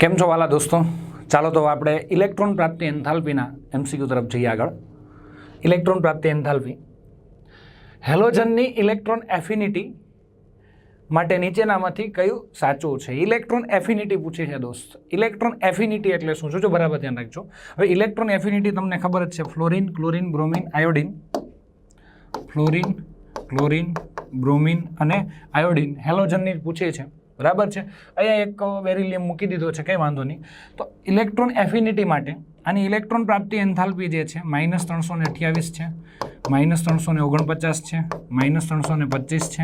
કેમ છો વાલા દોસ્તો? ચાલો તો આપણે ઇલેક્ટ્રોન પ્રાપ્તિ એન્થાલ્પીના એમસીક્યુ તરફ જઈએ આગળ. ઇલેક્ટ્રોન પ્રાપ્તિ એન્થાલ્પી. હેલોજનની ઇલેક્ટ્રોન એફિનિટી માટે નીચેનામાંથી કયું સાચું છે? ઇલેક્ટ્રોન એફિનિટી પૂછી છે દોસ્ત. ઇલેક્ટ્રોન એફિનિટી એટલે શું? જોજો, બરાબર ધ્યાન રાખજો. હવે ઇલેક્ટ્રોન એફિનિટી તમને ખબર જ છે. Fluorine chlorine bromine iodine fluorine chlorine bromine અને આયોડિન હેલોજનની પૂછે છે. બરાબર છે? અહીંયા એક બેરિલિયમ મૂકી દીધો છે, કંઈ વાંધો નહીં. તો ઇલેક્ટ્રોન એફિનિટી માટે, આની ઇલેક્ટ્રોન પ્રાપ્તિ એન્થાલ્પી જે છે, માઇનસ ત્રણસો ને અઠ્યાવીસ છે, માઇનસ ત્રણસો ને ઓગણપચાસ છે, માઇનસ ત્રણસો ને પચીસ છે,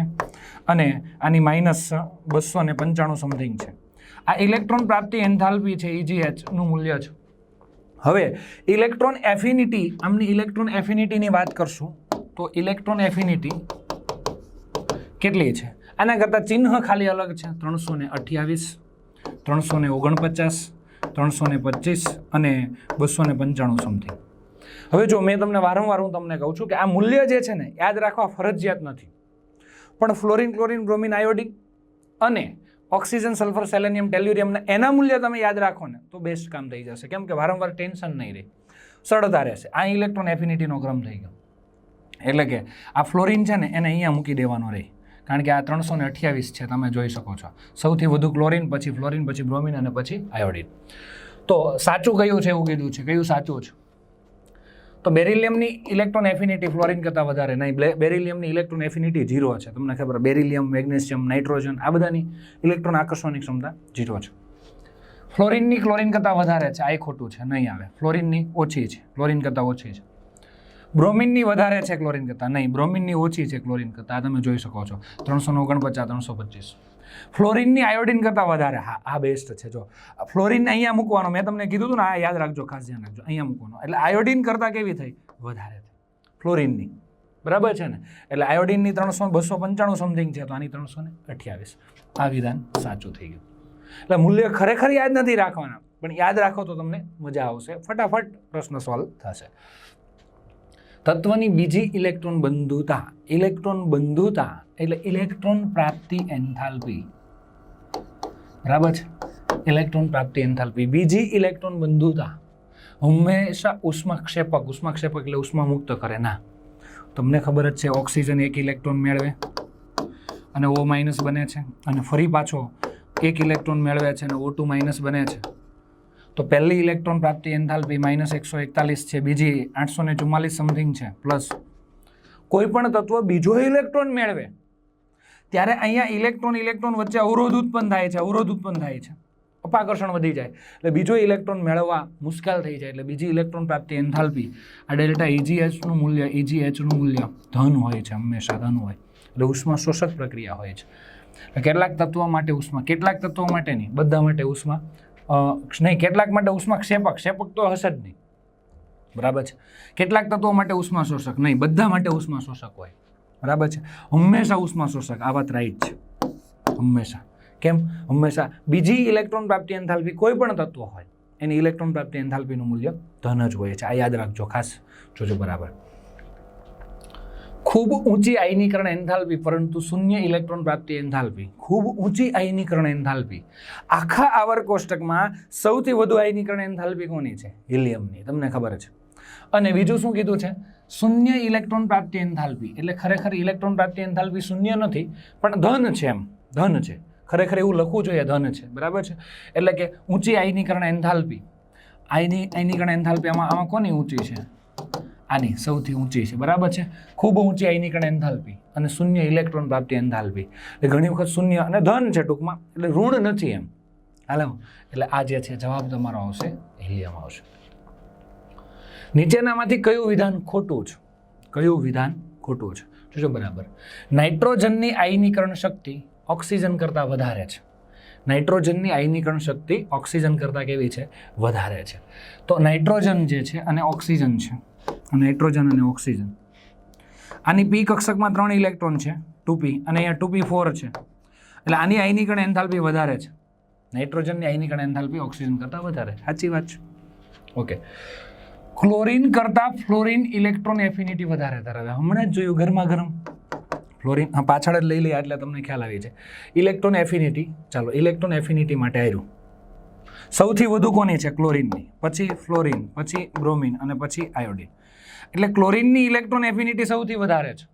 અને આની માઇનસ બસો ને પંચાણું સમથિંગ છે. આ ઇલેક્ટ્રોન પ્રાપ્તિ એન્થાલ્પી છે ઇજીએચનું મૂલ્ય છે. હવે, ઇલેક્ટ્રોન એફિનિટી, આમની ઇલેક્ટ્રોન એફિનિટીની વાત કરશું, તો ઇલેક્ટ્રોન એફિનિટી કેટલી છે? આના કરતાં ચિહ્ન ખાલી અલગ છે. ત્રણસો ને અઠ્યાવીસ, ત્રણસો ને ઓગણપચાસ, ત્રણસો ને પચીસ અને બસો ને પંચાણું સમથિંગ હવે જો મેં તમને વારંવાર હું તમને કહું છું કે આ મૂલ્ય જે છે ને, યાદ રાખવા ફરજિયાત નથી. પણ ફ્લોરિન, ક્લોરિન, બ્રોમિન, આયોડિન અને ઓક્સિજન, સલ્ફર, સેલેનિયમ ટેલ્યુરિયમને એના મૂલ્ય તમે યાદ રાખો ને, તો બેસ્ટ કામ થઈ જશે. કેમ કે વારંવાર ટેન્શન નહીં રહે. સરળતા રહેશે. આ ઇલેક્ટ્રોન એફિનિટીનો ક્રમ થઈ ગયો. એટલે કે આ ફ્લોરિન છે ને, એને અહીંયા મૂકી દેવાનો રહે. કારણ કે આ ત્રણસો ને અઠ્યાવીસ છે, તમે જોઈ શકો છો. સૌથી વધુ ક્લોરિન, પછી ફ્લોરિન, પછી બ્રોમિન અને પછી આયોડિન. તો સાચું કયું છે એવું કીધું છે? કયું સાચું છે? તો બેરિલિયમની ઇલેક્ટ્રોન એફિનિટી ફ્લોરિન કરતાં વધારે નહીં. બેરિલિયમની ઇલેક્ટ્રોન એફિનિટી ઝીરો છે. તમને ખબર બેરિલિયમ, મેગ્નેશિયમ, નાઇટ્રોજન, આ બધાની ઇલેક્ટ્રોન આકર્ષવાની ક્ષમતા ઝીરો છે. ફ્લોરિનની ક્લોરિન કરતાં વધારે છે. આ ખોટું છે, નહીં આવે. ફ્લોરિનની ઓછી છે. ફ્લોરિન કરતાં ઓછી છે. બ્રોમિનની વધારે છે ક્લોરિન કરતાં. નહીં, બ્રોમિનની ઓછી છે ક્લોરિન કરતાં. તમે જોઈ શકો છો. ત્રણસો ઓગણપચાસ, ત્રણસો પચીસ. ફ્લોરિનની આયોડિન કરતાં વધારે. હા, આ બેસ્ટ છે. જો ફ્લોરિન અહીંયા મૂકવાનો. મેં તમને કીધું હતું ને, આ યાદ રાખજો, ખાસ ધ્યાન રાખજો. અહીંયા મૂકવાનો. એટલે આયોડિન કરતાં કેવી થઈ? વધારે થઈ. ફ્લોરિનની. બરાબર છે ને? એટલે આયોડિનની ત્રણસો બસો પંચાણું સમથિંગ છે, તો આની ત્રણસો ને અઠ્યાવીસ. આ વિધાન સાચું થઈ ગયું. એટલે મૂલ્ય ખરેખર યાદ નથી રાખવાના. પણ યાદ રાખો તો તમને મજા આવશે. ફટાફટ પ્રશ્ન સોલ્વ થશે. તત્વની બીજી ઇલેક્ટ્રોન બંધુતા ઇલેક્ટ્રોન બંધુતા એટલે ઇલેક્ટ્રોન પ્રાપ્તિ એન્થાલ્પી. બરાબર છે? ઇલેક્ટ્રોન પ્રાપ્તિ એન્થાલ્પી. બીજી ઇલેક્ટ્રોન બંધુતા, હંમેશા ઉષ્માક્ષેપક ઉષ્માક્ષેપક એટલે ઉષ્મા મુક્ત કરે. ના, તમને ખબર જ છે, ઓક્સિજન એક ઇલેક્ટ્રોન મેળવે અને ઓ માઇનસ બને છે અને ફરી પાછો એક ઇલેક્ટ્રોન મેળવે છે અને ઓ ટુ માઇનસ બને છે. તો પહેલી ઇલેક્ટ્રોન પ્રાપ્તિ એન્થાલ્પી માઇનસ એકસો એકતાલીસ છે, બીજી આઠસો ને ચુમ્માલીસ સમથિંગ છે, પ્લસ કોઈ પણ તત્વ બીજો ઇલેક્ટ્રોન મેળવે, ત્યારે અહીંયા ઇલેક્ટ્રોન ઇલેક્ટ્રોન વચ્ચે અવરોધ ઉત્પન્ન થાય છે, અવરોધ ઉત્પન્ન થાય છે. અપાકર્ષણ વધી જાય, એટલે બીજો ઇલેક્ટ્રોન મેળવવા મુશ્કેલ થઈ જાય, એટલે બીજી ઇલેક્ટ્રોન પ્રાપ્તિ એન્થાલ્પી, આ ડેલ્ટા ઇજીએચનું મૂલ્ય ઇજીએચનું મૂલ્ય ધન હોય છે, હંમેશા ધન હોય, એટલે ઉષ્મા શોષક પ્રક્રિયા હોય છે. કેટલાક તત્વો માટે ઉષ્મા, કેટલાક તત્વો માટે નહીં બધા માટે ઉષ્મા નહીં, કેટલાક માટે ઉષ્મા ક્ષેપક ક્ષેપક તો હશે જ નહીં. બરાબર છે? કેટલાક તત્વો માટે ઉષ્મા શોષક નહીં, બધા માટે ઉષ્મા શોષક હોય. બરાબર છે? હંમેશા ઉષ્મા શોષક, આ વાત રાઈટ છે. હંમેશા. કેમ? હંમેશા. બીજી ઇલેક્ટ્રોન પ્રાપ્તિ એન્થાલ્પી કોઈ પણ તત્વ હોય, એની ઇલેક્ટ્રોન પ્રાપ્તિ એન્થાલ્પીનું મૂલ્ય ધન જ હોય છે. આ યાદ રાખજો ખાસ. જોજો બરાબર. ખૂબ ઊંચી આયનીકરણ એન્થાલ્પી, પરંતુ શૂન્ય ઇલેક્ટ્રોન પ્રાપ્તિ એન્થાલ્પી. ખૂબ ઊંચી આયનીકરણ એન્થાલ્પી. આખા આવર કોષ્ટકમાં સૌથી વધુ આયનીકરણ એન્થાલ્પી કોની છે? હિલિયમની. તમને ખબર છે. અને બીજું શું કીધું છે? શૂન્ય ઇલેક્ટ્રોન પ્રાપ્તિ એન્થાલ્પી. એટલે ખરેખર ઇલેક્ટ્રોન પ્રાપ્તિ એન્થાલ્પી શૂન્ય નથી, પણ ધન છે એમ. ધન છે. ખરેખર એવું લખવું જોઈએ, ધન છે. બરાબર છે? એટલે કે ઊંચી આયનીકરણ એન્થાલ્પી. આયની આયનીકરણ એન્થાલ્પી આમાં આમાં કોની ઊંચી છે? આની સૌથી ઊંચી છે. બરાબર છે? ખૂબ ઊંચી આયનીકરણ એન્થાલ્પી અને શૂન્ય ઇલેક્ટ્રોન પ્રાપ્તિ એન્થાલ્પી એટલે ઘણી વખત શૂન્ય અને ધન છે ટૂંકમાં, એટલે ઋણ નથી એમ. હાલો? એટલે આ જે છે, જવાબ તમારો આવશે, હિલિયમ આવશે. નીચેનામાંથી કયું વિધાન ખોટું છે? કયું વિધાન ખોટું છે? જોજો બરાબર. નાઇટ્રોજનની આયનીકરણ શક્તિ ઓક્સિજન કરતાં વધારે છે. નાઇટ્રોજનની આયનીકરણ શક્તિ ઓક્સિજન કરતાં કેવી છે? વધારે છે. તો નાઇટ્રોજન જે છે અને ઓક્સિજન છે નાઇટ્રોજન અને ઓક્સિજન. આની પી કક્ષકમાં ત્રણ ઇલેક્ટ્રોન છે ટુ પી અને અહીંયા ટુ પી ફોર છે. એટલે આની આયનીકરણ એન્થાલ્પી વધારે છે. નાઇટ્રોજનની આયનીકરણ એન્થાલ્પી ઓક્સિજન કરતાં વધારે સાચી વાત છે. ઓકે ક્લોરિન કરતાં ફ્લોરિન ઇલેક્ટ્રોન એફિનિટી વધારે ધરાવે હમણાં જ જોયું ગરમા ગરમ ફ્લોરિન પાછળ જ લઈ લઈએ એટલે તમને ખ્યાલ આવી છે ઇલેક્ટ્રોન એફિનિટી ચાલો ઇલેક્ટ્રોન એફિનિટી માટે આવ્યું સૌથી વધુ કોની છે? ક્લોરિનની. પછી ફ્લોરિન, પછી બ્રોમિન અને પછી આયોડિન. એટલે ક્લોરિનની ઇલેક્ટ્રોન એફિનિટી સૌથી વધારે છે.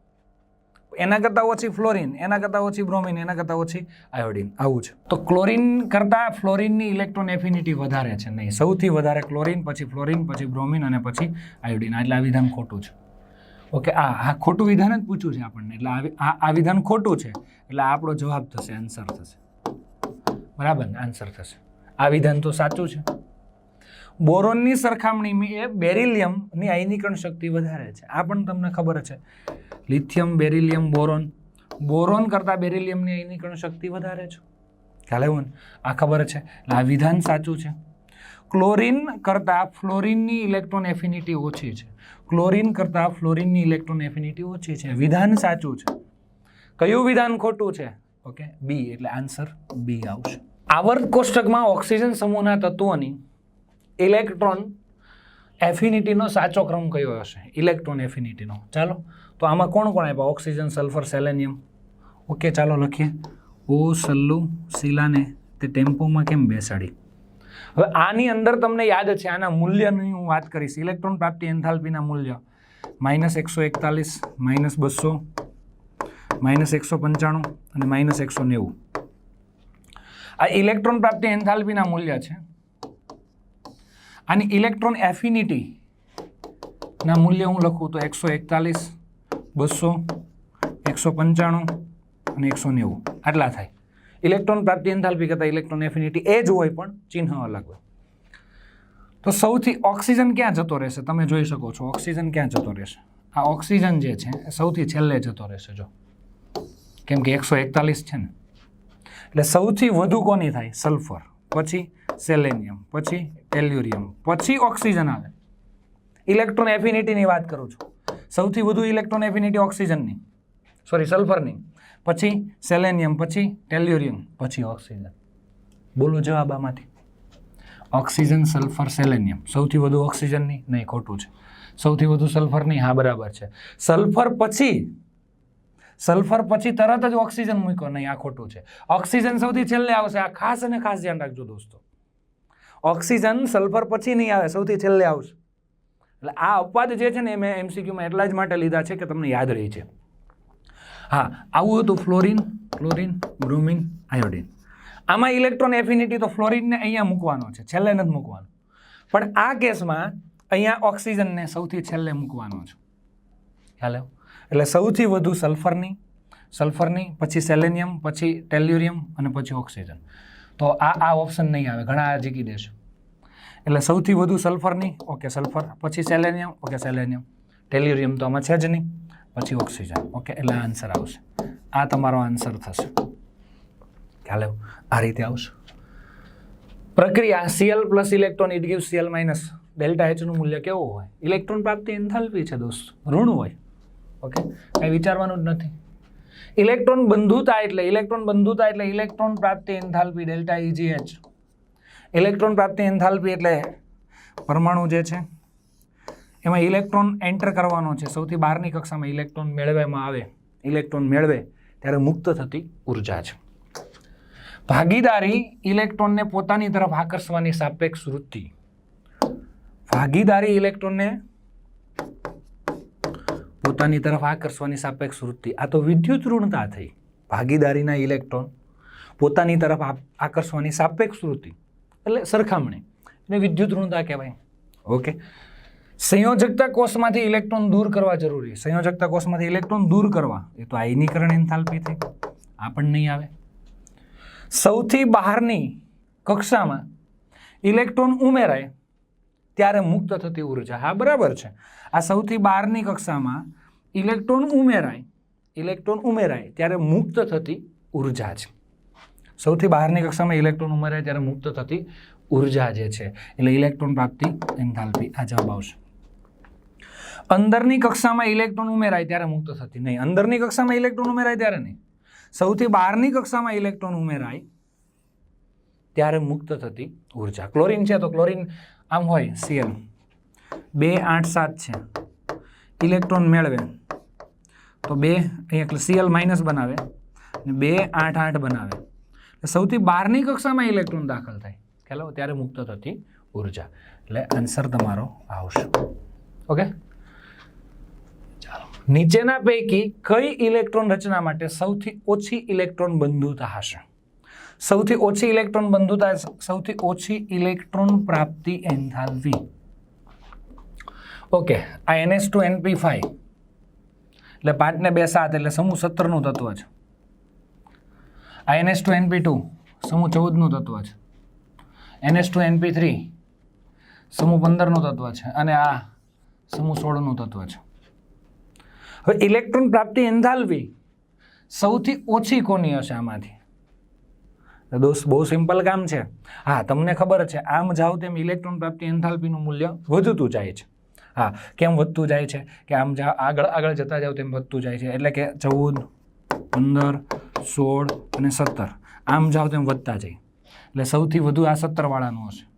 એના કરતાં ઓછી ફ્લોરિન, એના કરતાં ઓછી બ્રોમિન, એના કરતાં ઓછી આયોડિન. આવું છે. તો ક્લોરિન કરતાં ફ્લોરિનની ઇલેક્ટ્રોન એફિનિટી વધારે છે નહીં. સૌથી વધારે ક્લોરિન, પછી ફ્લોરિન, પછી બ્રોમિન અને પછી આયોડિન. એટલે આ વિધાન ખોટું છે. ઓકે, આ આ ખોટું વિધાન જ પૂછ્યું છે આપણને. એટલે આ આ વિધાન ખોટું છે. એટલે આપણો જવાબ થશે આન્સર થશે. બરાબર ને? આન્સર થશે. આ વિધાન તો સાચું છે. બોરોનની સરખામણીમાં એ બેરિલિયમની આયનીકરણ શક્તિ વધારે છે. આ પણ તમને ખબર છે. Lithium, beryllium, boron. બોરોન કરતાં બેરિલિયમની આયનીકરણ શક્તિ વધારે છે. ખ્યાલ આવ્યો આ ખબર છે. આ વિધાન સાચું છે. ક્લોરિન કરતાં ફ્લોરિનની ઇલેક્ટ્રોન એફિનિટી ઓછી છે. ક્લોરિન કરતાં ફ્લોરિનની ઇલેક્ટ્રોન એફિનિટી ઓછી છે. વિધાન સાચું છે. કયું વિધાન ખોટું છે? Okay, B. એટલે આન્સર બી આવશે. આવર્ત કોષ્ટકમાં ઓક્સિજન સમૂહના તત્વોની ઇલેક્ટ્રોન એફિનિટીનો સાચો ક્રમ કયો હશે? ઇલેક્ટ્રોન એફિનિટીનો. ચાલો, તો આમાં કોણ કોણ આપ્યા? Oxygen, sulphur, selenium. ઓકે, ચાલો લખીએ. ઓ, સલ્લુ શિલાને તે ટેમ્પોમાં કેમ બેસાડી? હવે આની અંદર તમને યાદ છે, આના મૂલ્યની હું વાત કરીશ. ઇલેક્ટ્રોન પ્રાપ્તિ એન્થાલ્પીના મૂલ્ય. માઇનસ એકસો એકતાલીસ, માઇનસ બસો, માઇનસ એકસો પંચાણું અને માઇનસ એકસો નેવું. આ ઇલેક્ટ્રોન પ્રાપ્તિ એન્થાલ્પીના મૂલ્ય છે. આની ઇલેક્ટ્રોન એફિનિટી ના મૂલ્ય હું લખું તો એકસો એકતાલીસ, બસો, એકસો પંચાણું અને એકસો નેવું. આટલા થાય. ઇલેક્ટ્રોન પ્રાપ્તિ એન્થાલ્પી કરતાં ઇલેક્ટ્રોન એફિનિટી એ જ હોય પણ ચિહ્ન અલગ હોય. તો સૌથી ઓક્સિજન ક્યાં જતો રહેશે? તમે જોઈ શકો છો, ઓક્સિજન ક્યાં જતો રહેશે? આ ઓક્સિજન જે છે, એ સૌથી છેલ્લે જતો રહેશે, જો. કેમ કે એકસો એકતાલીસ છે ને? એટલે સૌથી વધુ કોની થાય? સલ્ફર. પછી સેલેનિયમ, પછી એલ્યુરિયમ, પછી ઓક્સિજન આવે. ઇલેક્ટ્રોન એફિનિટીની વાત કરું છું. સૌથી વધુ ઇલેક્ટ્રોન એફિનિટી ઓક્સિજનની. સોરી સલ્ફરની. પછી સેલેનિયમ, પછી ટેલ્યુરિયમ પછી ઓક્સિજન. બોલો જવાબ આમાંથી. Oxygen, sulphur, selenium. સૌથી વધુ ઓક્સિજનની? નહીં, ખોટું છે. સૌથી વધુ સલ્ફરની? હા, બરાબર છે. સલ્ફર પછી સલ્ફર પછી તરત જ ઓક્સિજન મૂક્યો, નહીં, આ ખોટું છે. ઓક્સિજન સૌથી છેલ્લે આવશે. આ ખાસ અને ખાસ ધ્યાન રાખજો દોસ્તો. ઓક્સિજન સલ્ફર પછી નહીં આવે, સૌથી છેલ્લે આવશે. એટલે આ અપવાદ જે છે ને મેં એમસીક્યુમાં એટલા જ માટે લીધા છે કે તમને યાદ રહી છે. હા, આવું હતું ફ્લોરિન ક્લોરિન બ્રોમિન, આયોડિન. આમાં ઇલેક્ટ્રોન એફિનિટી તો ફ્લોરિનને અહીંયા મૂકવાનો છે, છેલ્લે નથી મૂકવાનો. પણ આ કેસમાં અહીંયા ઓક્સિજનને સૌથી છેલ્લે મૂકવાનો છે. ખ્યાલ આવ્યો? એટલે સૌથી વધુ સલ્ફરની સલ્ફરની, પછી સેલેનિયમ, પછી ટેલ્યુરિયમ અને પછી ઓક્સિજન. તો આ આ ઓપ્શન નહીં આવે, ઘણા આ જીકી દેશે. એટલે સૌથી વધુ સલ્ફરની, ઓકે, સલ્ફર, પછી સેલેનિયમ, ઓકે, સેલેનિયમ. ટેલ્યુરિયમ તો આમાં છે જ નહીં, પછી ઓક્સિજન. ઓકે, એટલે આન્સર આવશે. આ તમારો આન્સર થશે. ખ્યાલ આ રીતે આવશે. પ્રક્રિયા C L plus electron it give C L minus delta એચનું મૂલ્ય કેવું હોય? ઇલેક્ટ્રોન પ્રાપ્તિ એન્થાલ્પી છે દોસ્ત, ઋણ હોય. ઓકે? કંઈ વિચારવાનું જ નથી. ઇલેક્ટ્રોન બંધુતા એટલે, ઇલેક્ટ્રોન બંધુતા એટલે ઇલેક્ટ્રોન પ્રાપ્તિ enthalpy, delta E G H electron પ્રાપ્તિ એન્થાલ્પી એટલે પરમાણુ જે છે, એમાં ઇલેક્ટ્રોન એન્ટર કરવાનો છે. સૌથી બહારની કક્ષામાં ઇલેક્ટ્રોન મેળવવામાં આવે, ઇલેક્ટ્રોન મેળવે, ત્યારે મુક્ત થતી ઊર્જા છે. ભાગીદારી ઇલેક્ટ્રોનને પોતાની તરફ આકર્ષવાની સાપેક્ષ વૃત્તિ. ભાગીદારી ઇલેક્ટ્રોનને પોતાની તરફ આકર્ષવાની સાપેક્ષ વૃત્તિ. આ તો વિદ્યુત ઋણતા થઈ. ભાગીદારીના ઇલેક્ટ્રોન પોતાની તરફ આકર્ષવાની સાપેક્ષ વૃત્તિ. એટલે સરખામણી. એને વિદ્યુત ઋણતા કહેવાય. ઓકે. સંયોજકતા કોષમાંથી ઇલેક્ટ્રોન દૂર કરવા જરૂરી. સંયોજકતા કોષમાંથી ઇલેક્ટ્રોન દૂર કરવા. એ તો આયનીકરણ એન્થાલ્પી થઈ. આ પણ નહીં આવે. સૌથી બહારની કક્ષામાં ઇલેક્ટ્રોન ઉમેરાય ત્યારે મુક્ત થતી ઊર્જા. હા, બરાબર છે. આ સૌથી બહારની કક્ષામાં ઇલેક્ટ્રોન ઉમેરાય ઇલેક્ટ્રોન ઉમેરાય ત્યારે મુક્ત થતી ઊર્જા છે. સૌથી બહારની કક્ષામાં ઇલેક્ટ્રોન ઉમેરાય ત્યારે મુક્ત થતી ઊર્જા જે છે, એટલે ઇલેક્ટ્રોન પ્રાપ્તિ એન્થાલ્પી. આ જવાબ આવશે. અંદરની કક્ષામાં ઇલેક્ટ્રોન ઉમેરાય ત્યારે મુક્ત થતી નહીં. અંદરની કક્ષામાં ઇલેક્ટ્રોન ઉમેરાય ત્યારે નહીં. સૌથી બહારની કક્ષામાં ઇલેક્ટ્રોન ઉમેરાય ત્યારે મુક્ત થતી ઊર્જા. ક્લોરિન છે તો ક્લોરિન આમ હોય સીએલ બે આઠ સાત છે. ઇલેક્ટ્રોન મેળવે. તો બે અહીંયા સીએલ માઇનસ બનાવે અને બે આઠ આઠ બનાવે. એટલે સૌથી બહારની કક્ષામાં ઇલેક્ટ્રોન દાખલ થાય. ખ્યાલ આવો? ત્યારે મુક્ત થતી ઊર્જા. એટલે આન્સર તમારો આવશે. ઓકે ચાલો. નીચેના પૈકી કઈ ઇલેક્ટ્રોન રચના માટે સૌથી ઓછી ઇલેક્ટ્રોન બંધુતા હશે? સૌથી ઓછી ઇલેક્ટ્રોન બંધુતા સૌથી ઓછી ઇલેક્ટ્રોન પ્રાપ્તિ એન્થાલ્પી. ઓકે, આ એનએસ ટુ એનપી ફાઈવ. એટલે પાંચ ને બે સાત, એટલે સમૂહ સત્તરનું તત્વ છે. આ એનએસ ટુ એનપી ટુ, સમૂહ ચૌદનું તત્વ છે. એનએસ ટુ એનપી થ્રી, સમૂહ પંદરનું તત્વ છે. અને આ સમૂહ સોળનું તત્વ છે. હવે ઇલેક્ટ્રોન પ્રાપ્તિ એન્થાલ્પી સૌથી ઓછી કોની હશે આમાંથી? દોસ્ત બહુ સિમ્પલ કામ છે. હા, તમને ખબર છે, આમ જાઓ તેમ ઇલેક્ટ્રોન પ્રાપ્તિ એન્થાલ્પીનું મૂલ્ય વધતું જાય છે. હા, કેમ વધતું જાય છે? કે આમ જા આગળ આગળ જતા જાવ તેમ વધતું જાય છે. એટલે કે ચૌદ, પંદર, સોળ અને સત્તર. આમ જાઓ તેમ વધતા જાય. એટલે સૌથી વધુ આ સત્તરવાળાનું હશે.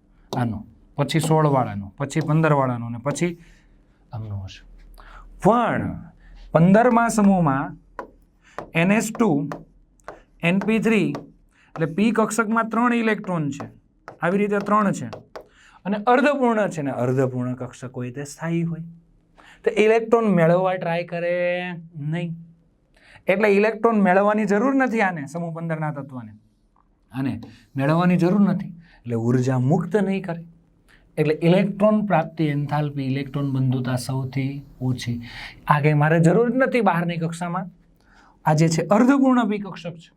આનો. પછી સોળવાળાનું, પછી પંદરવાળાનું અને પછી આમનું હશે. પણ પંદરમા સમૂહમાં એનએસ ટુ, એનપી થ્રી, એટલે પી કક્ષકમાં ત્રણ ઇલેક્ટ્રોન છે. આવી રીતે ત્રણ છે. અને અર્ધપૂર્ણ છે ને અર્ધપૂર્ણ કક્ષક હોય તે સ્થાયી હોય. તો ઇલેક્ટ્રોન મેળવવા ટ્રાય કરે નહીં. એટલે ઇલેક્ટ્રોન મેળવવાની જરૂર નથી આને, સમૂહ પંદરના તત્વને. આને મેળવવાની જરૂર નથી. એટલે ઊર્જા મુક્ત નહીં કરે. એટલે ઇલેક્ટ્રોન પ્રાપ્તિ એન્થાલ્પી, ઇલેક્ટ્રોન બંધુતા સૌથી ઓછી. આ કંઈ મારે જરૂર નથી બહારની કક્ષામાં. આ જે છે અર્ધપૂર્ણ પી કક્ષક છે.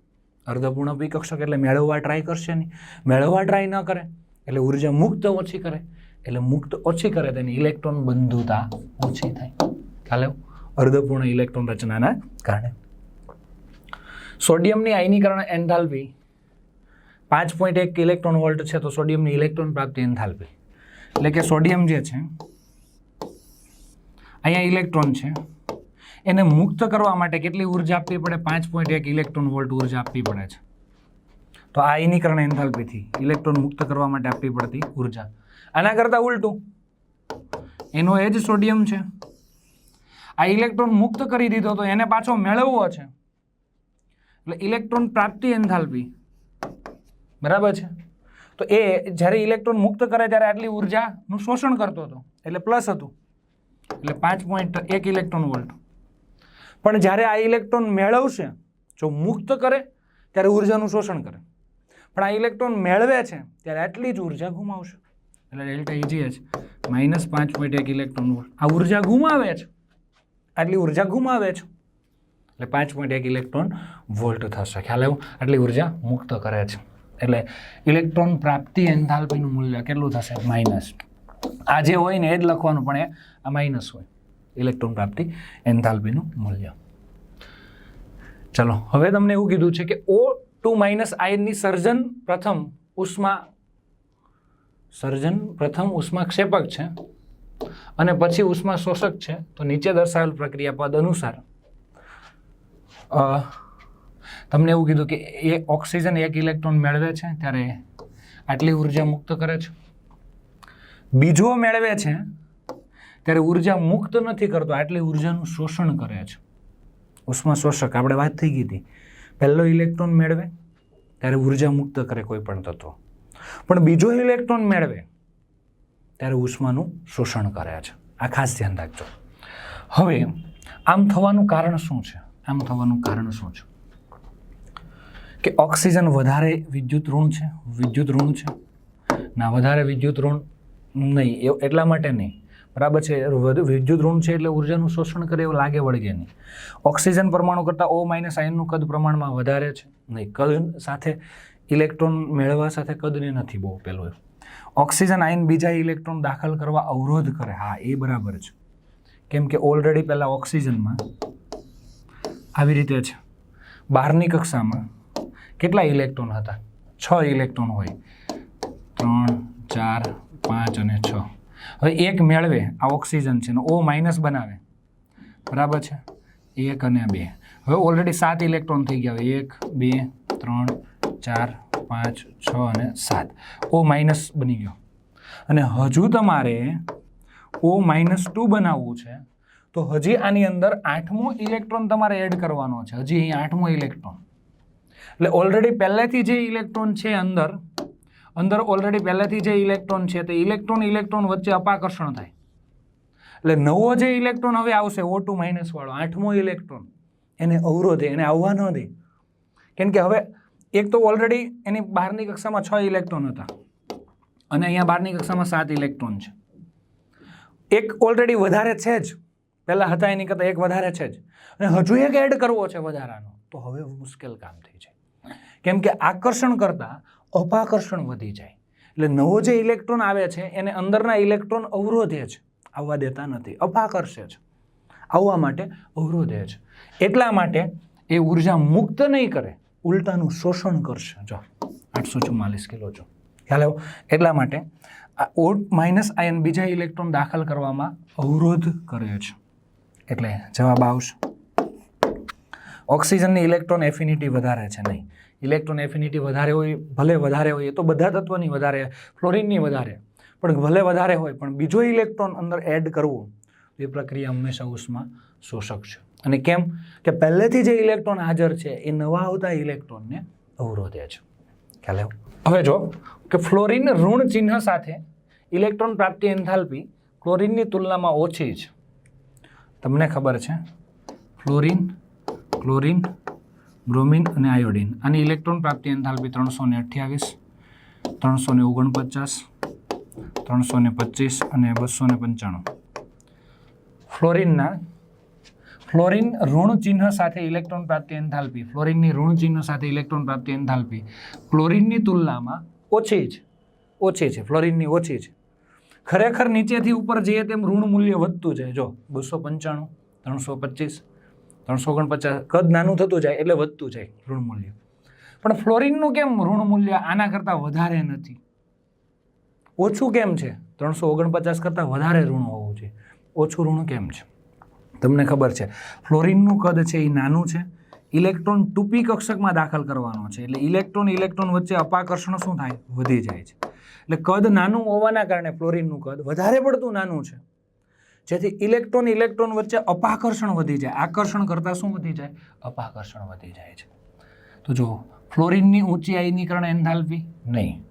અર્ધપૂર્ણ પી કક્ષક એટલે મેળવવા ટ્રાય કરશે નહીં. મેળવવા ટ્રાય ન કરે. એટલે ઊર્જા મુક્ત ઓછી કરે. એટલે મુક્ત ઓછી કરે તેની ઇલેક્ટ્રોન બંધુતા ઓછી થાય. ખ્યાલ અર્ધપૂર્ણ ઇલેક્ટ્રોન રચનાના કારણે. સોડિયમની આયનીકરણ એન્થાલ્પી. પાંચ પોઈન્ટ એક ઇલેક્ટ્રોન વોલ્ટ છે, તો સોડિયમની ઇલેક્ટ્રોન પ્રાપ્તિ એન્થાલ્પી. એટલે કે સોડિયમ જે છે, અહીંયા ઇલેક્ટ્રોન છે. એને મુક્ત કરવા માટે કેટલી ઊર્જા આપવી પડે? પાંચ પોઈન્ટ એક ઇલેક્ટ્રોન વોલ્ટ ઊર્જા આપવી પડે છે. તો આ આયનીકરણ એન્થાલ્પીથી ઇલેક્ટ્રોન મુક્ત કરવા માટે આપવી પડતી ઊર્જા. આના કરતાં ઉલટું, એનો એ જ સોડિયમ છે. આ ઇલેક્ટ્રોન મુક્ત કરી દીધો તો એને પાછો મેળવવો છે. એટલે ઇલેક્ટ્રોન પ્રાપ્તિ એન્થાલ્પી. બરાબર છે? તો એ જ્યારે ઇલેક્ટ્રોન મુક્ત કરે ત્યારે આટલી ઉર્જાનું શોષણ કરતો હતો. એટલે પ્લસ હતું. એટલે પાંચ પોઈન્ટ એક ઇલેક્ટ્રોન વોલ્ટ. પણ જ્યારે આ ઇલેક્ટ્રોન મેળવશે, જો મુક્ત કરે, ત્યારે ઉર્જાનું શોષણ કરે. પણ આ ઇલેક્ટ્રોન મેળવે છે, ત્યારે આટલી જ ઊર્જા ગુમાવશે. એટલે ડેલ્ટા ઈજી છે માઇનસ પાંચ પોઈન્ટ એક ઇલેક્ટ્રોન વોલ્ટ. આ ઊર્જા ગુમાવે છે. આટલી ઊર્જા ગુમાવે છે. એટલે પાંચ પોઈન્ટ એક ઇલેક્ટ્રોન વોલ્ટ થશે. ખ્યાલ આવ્યો? આટલી ઊર્જા મુક્ત કરે છે. એટલે ઇલેક્ટ્રોન પ્રાપ્તિ એન્થાલ્પીનું મૂલ્ય કેટલું થશે? માઇનસ આ જે હોય ને એ જ લખવાનું, પણ એ આ માઇનસ હોય. ઇલેક્ટ્રોન પ્રાપ્તિ એન્થાલ્પીનું મૂલ્ય. ચલો, હવે તમને એવું કીધું છે કે ઓ ટુ માઇનસ આયનની સર્જન પ્રથમ ઉષ્મા સર્જન પ્રથમ ઉષ્માક્ષેપક છે અને પછી ઉષ્મા શોષક છે. તો નીચે દર્શાવેલ પ્રક્રિયા પદ અનુસાર તમને એવું કીધું કે એ ઓક્સિજન એક ઇલેક્ટ્રોન મેળવે છે ત્યારે આટલી ઊર્જા મુક્ત કરે છે. બીજો મેળવે છે ત્યારે ઊર્જા મુક્ત નથી કરતો, આટલી ઉર્જાનું શોષણ કરે છે. ઉષ્મા શોષક, આપણે વાત થઈ ગઈ હતી. પહેલો ઇલેક્ટ્રોન મેળવે, ત્યારે ઊર્જા મુક્ત કરે કોઈ પણ તત્વ. પણ બીજો ઇલેક્ટ્રોન મેળવે, ત્યારે ઉષ્માનું શોષણ કરે છે. આ ખાસ ધ્યાન રાખજો. હવે, આમ થવાનું કારણ શું છે? આમ થવાનું કારણ શું છે? કે ઓક્સિજન વધારે વિદ્યુત ઋણ છે? વિદ્યુત ઋણ છે? ના, વધારે વિદ્યુત ઋણ નહીં. એટલા માટે નહીં. બરાબર છે? વિદ્યુત ઋણ છે એટલે ઉર્જાનું શોષણ કરે એવું લાગે વળગે નહીં. ઓક્સિજન પરમાણુ કરતાં ઓ માઇનસ આયનનું કદ પ્રમાણમાં વધારે છે. નહીં, કદ સાથે ઇલેક્ટ્રોન મેળવવા સાથે કદને નથી બહુ પેલું એ ઓક્સિજન આયન બીજા ઇલેક્ટ્રોન દાખલ કરવા અવરોધ કરે. હા, એ બરાબર છે. કેમ કે ઓલરેડી પહેલાં ઓક્સિજનમાં આવી રીતે છે. બહારની કક્ષામાં કેટલા ઇલેક્ટ્રોન હતા? છ ઇલેક્ટ્રોન હોય. ત્રણ, ચાર, પાંચ અને છ. હવે એક મેળવે, આ ઓક્સિજન છે ઓ માઇનસ બનાવે. બરાબર છે? એક અને બે. હવે ઓલરેડી સાત ઇલેક્ટ્રોન થઈ ગયા. હોય એક, બે, ત્રણ, ચાર, પાંચ, છ અને સાત. ઓ માઇનસ બની ગયો. અને હજુ તમારે ઓ માઇનસ ટુ બનાવવું છે, તો હજી આની અંદર આઠમો ઇલેક્ટ્રોન તમારે એડ કરવાનો છે. હજી અહીં આઠમો ઇલેક્ટ્રોન. એટલે ઓલરેડી પહેલેથી જે ઇલેક્ટ્રોન છે અંદર અંદર ઓલરેડી પહેલેથી જે ઇલેક્ટ્રોન છે તે ઇલેક્ટ્રોન ઇલેક્ટ્રોન વચ્ચે અપાકર્ષણ થાય. એટલે નવો જે ઇલેક્ટ્રોન હવે આવશે ઓ ટુ માઇનસ વાળો, આઠમો ઇલેક્ટ્રોન એને અવરોધે, એને આવવા ન દે. કેમ કે હવે એક તો ઓલરેડી એની બહારની કક્ષામાં છ ઇલેક્ટ્રોન હતા. અને અહીંયા બહારની કક્ષામાં સાત ઇલેક્ટ્રોન છે. એક ઓલરેડી વધારે છે જ. પહેલાં હતા એની કરતાં એક વધારે છે જ. અને હજુ એક એડ કરવો છે વધારાનો. તો હવે મુશ્કેલ કામ થઈ જાય. કેમ કે આકર્ષણ કરતાં અપાકર્ષણ વધી જાય. એટલે નવો જે ઇલેક્ટ્રોન આવે છે, એને અંદરના ઇલેક્ટ્રોન અવરોધે છે. આવવા દેતા નથી, અપાકર્ષે છે. આવવા માટે અવરોધે છે. એટલા માટે એ ઊર્જા મુક્ત નહીં કરે, ઉલટાનું શોષણ કરશે. જો, આઠસો ચુમ્માલીસ કિલો જો. ખ્યાલ એટલા માટે આ ઓ માઇનસ આયન બીજા ઇલેક્ટ્રોન દાખલ કરવામાં અવરોધ કરે છે. એટલે જવાબ આવશે. ઓક્સિજનની ઇલેક્ટ્રોન એફિનિટી વધારે છે નહીં. ઇલેક્ટ્રોન એફિનિટી વધારે હોય, ભલે વધારે હોય, એ તો બધા તત્વની વધારે ફ્લોરિનની વધારે. પણ ભલે વધારે હોય, પણ બીજો ઇલેક્ટ્રોન અંદર એડ કરવો, એ પ્રક્રિયા હંમેશા ઉષ્મા શોષક છે. અને કેમ? કે પહેલેથી જે ઇલેક્ટ્રોન હાજર છે, એ નવા આવતા ઇલેક્ટ્રોનને અવરોધે છે. ખ્યાલ? હવે જો, કે ફ્લોરિન ઋણ ચિહ્ન સાથે ઇલેક્ટ્રોન પ્રાપ્તિ એન્થાલ્પી ક્લોરિનની તુલનામાં ઓછી છે. તમને ખબર છે? ફ્લોરિન, ક્લોરિન બ્રોમિન અને આયોડિન. આની ઇલેક્ટ્રોન પ્રાપ્તિ એન્થાલ્પી ત્રણસો ને અઠ્યાવીસ, ત્રણસો ને ઓગણપચાસ, ત્રણસો ને પચીસ અને બસો ને પંચાણું. ફ્લોરિનના ફ્લોરિન ઋણ ચિહ્ન સાથે ઇલેક્ટ્રોન પ્રાપ્તિ એન્થાલ્પી. ફ્લોરિનની ઋણ ચિહ્ન સાથે ઇલેક્ટ્રોન પ્રાપ્તિ એન્થાલ્પી. ક્લોરિનની તુલનામાં ઓછી છે ઓછી છે. ફ્લોરિનની ઓછી છે ખરેખર નીચેથી ઉપર જઈએ તેમ ઋણ મૂલ્ય વધતું જાય. જો, બસો પંચાણું, ત્રણસો પચીસ ત્રણસો ઓગણપચાસ કદ નાનું થતું જાય એટલે વધતું જાય ઋણ મૂલ્ય. પણ ફ્લોરિનનું કેમ ઋણ મૂલ્ય આના કરતાં વધારે નથી? ઓછું કેમ છે? ત્રણસો ઓગણપચાસ કરતાં વધારે ઋણ હોવું જોઈએ. ઓછું ઋણ કેમ છે? તમને ખબર છે. ફ્લોરિનનું કદ છે એ નાનું છે. ઇલેક્ટ્રોન ટૂંપી કક્ષકમાં દાખલ કરવાનો છે. એટલે ઇલેક્ટ્રોન ઇલેક્ટ્રોન વચ્ચે અપાકર્ષણ શું થાય? વધી જાય છે. એટલે કદ નાનું હોવાના કારણે ફ્લોરિનનું કદ વધારે પડતું નાનું છે. જેથી ઇલેક્ટ્રોન ઇલેક્ટ્રોન વચ્ચે અપાકર્ષણ વધી જાય. આકર્ષણ કરતાં શું વધી જાય? અપાકર્ષણ વધી જાય છે. તો જો ફ્લોરિનની ઊંચી આયનીકરણ એન્થાલ્પી? નહીં.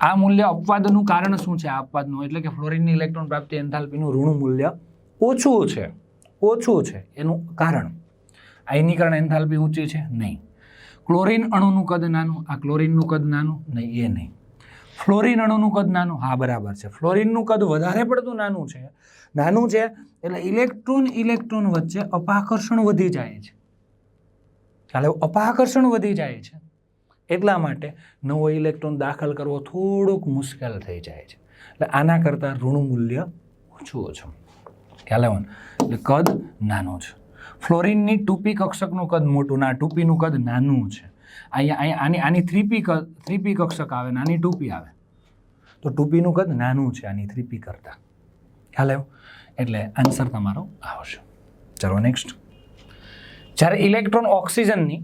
આ મૂલ્ય અપવાદનું કારણ શું છે? આ અપવાદનું, એટલે કે ફ્લોરિનની ઇલેક્ટ્રોન પ્રાપ્તિ એન્થાલ્પીનું ઋણ મૂલ્ય ઓછું છે. ઓછું છે. એનું કારણ. આયનીકરણ એન્થાલ્પી ઊંચી છે? નહીં. ક્લોરિન અણુનું કદ નાનું? આ ક્લોરિનનું કદ નાનું? નહીં, એ નહીં. ફ્લોરિન અણુનું કદ નાનું? હા, બરાબર છે. ફ્લોરિનનું કદ વધારે પડતું નાનું છે. નાનું છે એટલે ઇલેક્ટ્રોન ઇલેક્ટ્રોન વચ્ચે અપાકર્ષણ વધી જાય છે. ચાલે અપાકર્ષણ વધી જાય છે. એટલા માટે નવો ઇલેક્ટ્રોન દાખલ કરવો થોડુંક મુશ્કેલ થઈ જાય છે. એટલે આના કરતાં ઋણ મૂલ્ય ઓછું ઓછું. ખ્યાલ આવે ને? એટલે કદ નાનું છે. ફ્લોરિનની ટૂપી કક્ષકનું કદ મોટું ના ટૂપીનું કદ નાનું છે. અહીંયા અહીંયા આની આની થ્રીપી થ્રી થ્રીપી કક્ષક આવે ને આની પી આવે. તો ટૂપીનું કદ નાનું છે, આની થ્રીપી કરતાં. ખ્યાલ આવ્યો? એટલે આન્સર તમારો આવશે. ચાલો નેક્સ્ટ જ્યારે ઇલેક્ટ્રોન ઓક્સિજનની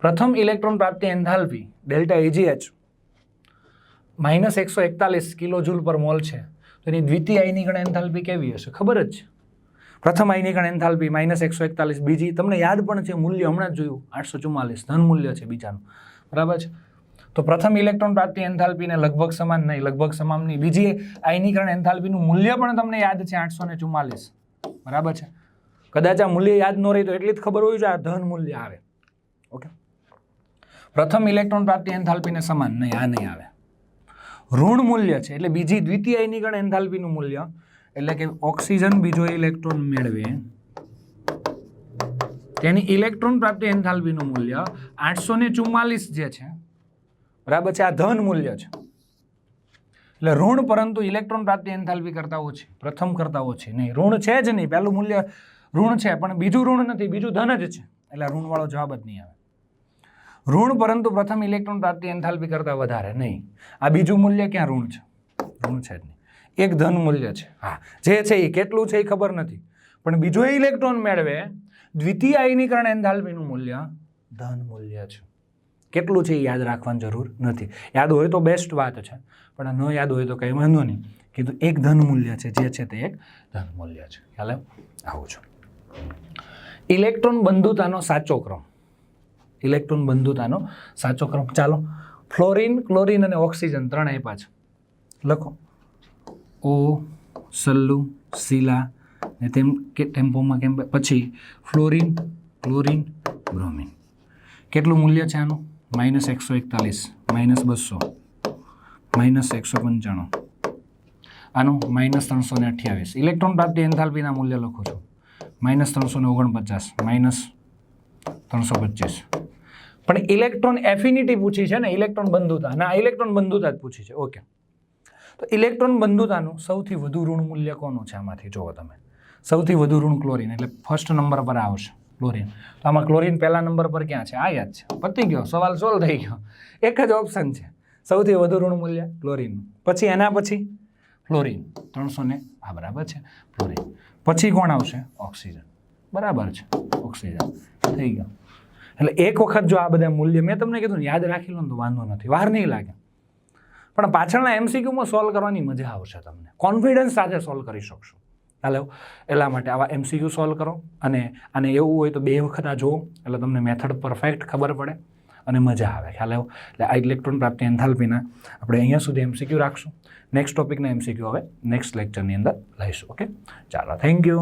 પ્રથમ ઇલેક્ટ્રોન પ્રાપ્તિ એન્થાલ્પી, ડેલ્ટા એજીએચ, માઇનસ એકસો એકતાલીસ કિલો જૂલ પર મોલ છે, તો એની દ્વિતીય ગણ એન્થાલ્પી કેવી હશે? ખબર જ છે. પ્રથમ આયનીકરણ એન્થાલ્પી માઇનસ એકસો એકતાલીસ, બીજી તમને યાદ પણ છે મૂલ્ય, હમણાં જ જોયું, આઠસો ચુમ્માલીસ, ધન મૂલ્ય છે બીજાનું. બરાબર છે? તો પ્રથમ ઇલેક્ટ્રોન પ્રાપ્તિ એન્થાલ્પીને લગભગ સમાન નહીં, લગભગ સમાનની. બીજી આયનીકરણ એન્થાલ્પીનું મૂલ્ય પણ તમને યાદ છે આઠસો ને ચુમ્માલીસ. બરાબર છે? કદાચ આ મૂલ્ય યાદ ન રહી તો એટલી જ ખબર હોય છે આ ધન મૂલ્ય આવે. ઓકે? પ્રથમ ઇલેક્ટ્રોન પ્રાપ્તિ એન્થાલ્પીને સમાન નહીં, આ નહીં આવે. ઋણ મૂલ્ય છે, એટલે બીજી દ્વિતીય આયનીકરણ એન્થાલ્પીનું મૂલ્ય એટલે કે ઓક્સિજન બીજો ઇલેક્ટ્રોન મેળવે. તેની ઇલેક્ટ્રોન પ્રાપ્તિ એન્થાલ્પીનું મૂલ્ય આઠસો ને ચુમ્માલીસ જે છે, બરાબર છે, આ ધન મૂલ્ય છે. એટલે ઋણ પરંતુ ઇલેક્ટ્રોન પ્રાપ્તિ એન્થાલ્પી કરતા ઓછી, પ્રથમ કરતાં ઓછી નહીં. ઋણ છે જ નહીં. પહેલું મૂલ્ય ઋણ છે, પણ બીજું ઋણ નથી, બીજું ધન જ છે. એટલે ઋણવાળો જવાબ જ નહીં આવે. ઋણ પરંતુ પ્રથમ ઇલેક્ટ્રોન પ્રાપ્તિ એન્થાલ્પી કરતાં વધારે નહીં. આ બીજું મૂલ્ય ક્યાં ઋણ છે? ઋણ છે જ નહીં. એક ધન મૂલ્ય છે. હા, જે છે એ કેટલું છે એ ખબર નથી. પણ બીજો ઇલેક્ટ્રોન મેળવે, દ્વિતીય આયનીકરણ એન્થાલ્પીનું મૂલ્ય ધન મૂલ્ય છે. કેટલું છે એ યાદ રાખવાની જરૂર નથી. યાદ હોય તો બેસ્ટ વાત છે, પણ ન યાદ હોય તો કંઈ વાંધો નહીં. કીધું એક ધન મૂલ્ય છે, જે છે તે એક ધન મૂલ્ય છે. ખ્યાલ આવું છું. ઇલેક્ટ્રોન બંધુતાનો સાચો ક્રમ. ઇલેક્ટ્રોન બંધુતાનો સાચો ક્રમ. ચાલો, ફ્લોરિન, ક્લોરિન અને ઓક્સિજન ત્રણ આપ્યા છે. લખો. ઓ, સલ્લુ, શીલા ને તેમ કે, ટેમ્પોમાં કેમ પછી ફ્લોરિન, ક્લોરિન, બ્રોમિન. કેટલું મૂલ્ય છે આનું? માઇનસ એકસો એકતાલીસ, માઇનસ બસો, માઇનસ એકસો પંચાણું. આનું માઇનસ ત્રણસો ને અઠ્યાવીસ. ઇલેક્ટ્રોન પ્રાપ્તિ એન્થાલ્પીના મૂલ્ય લખું છું. માઇનસ ત્રણસો ને ઓગણપચાસ, માઇનસ ત્રણસો પચીસ. પણ ઇલેક્ટ્રોન એફિનિટી પૂછી છે ને, ઇલેક્ટ્રોન બંધુતા. ના, ઇલેક્ટ્રોન બંધુતા જ પૂછી છે. ઓકે. તો ઇલેક્ટ્રોન બંધુતાનું સૌથી વધુ ઋણ મૂલ્ય કોનું છે આમાંથી? જુઓ તમે. સૌથી વધુ ઋણ ક્લોરિન, એટલે ફર્સ્ટ નંબર પર આવશે ક્લોરિન. તો આમાં ક્લોરિન પહેલા નંબર પર ક્યાં છે? આ યાદ છે. પતી ગયો. સવાલ સોલ્વ થઈ ગયો. એક જ ઓપ્શન છે. સૌથી વધુ ઋણ મૂલ્ય ક્લોરિનનું. પછી એના પછી? ફ્લોરિન ત્રણસો ને, આ બરાબર છે. ફ્લોરિન પછી કોણ આવશે? ઓક્સિજન. બરાબર છે. ઓક્સિજન. થઈ ગયો. એટલે એક વખત જો આ બધા મૂલ્ય, મેં તમને કીધું યાદ રાખી લો તો વાંધો નથી. વાર નહીં લાગે. પણ પાછળના એમસીક્યુમાં સોલ્વ કરવાની મજા આવશે તમને. કોન્ફિડન્સ સાથે સોલ્વ કરી શકશો. હાલો એટલા માટે આવા એમસીક્યુ સોલ્વ કરો અને અને એવું હોય તો બે વખત આ જુઓ, એટલે તમને મેથડ પરફેક્ટ ખબર પડે અને મજા આવે. ખ્યાલ આવ્યો એટલે આ ઇલેક્ટ્રોન પ્રાપ્તિ એન્થાલ્પીના આપણે અહીંયા સુધી એમસીક્યુ રાખશું. નેક્સ્ટ ટોપિકના એમસીક્યુ હવે નેક્સ્ટ લેક્ચરની અંદર લઈશું ઓકે ચાલો થેન્ક યુ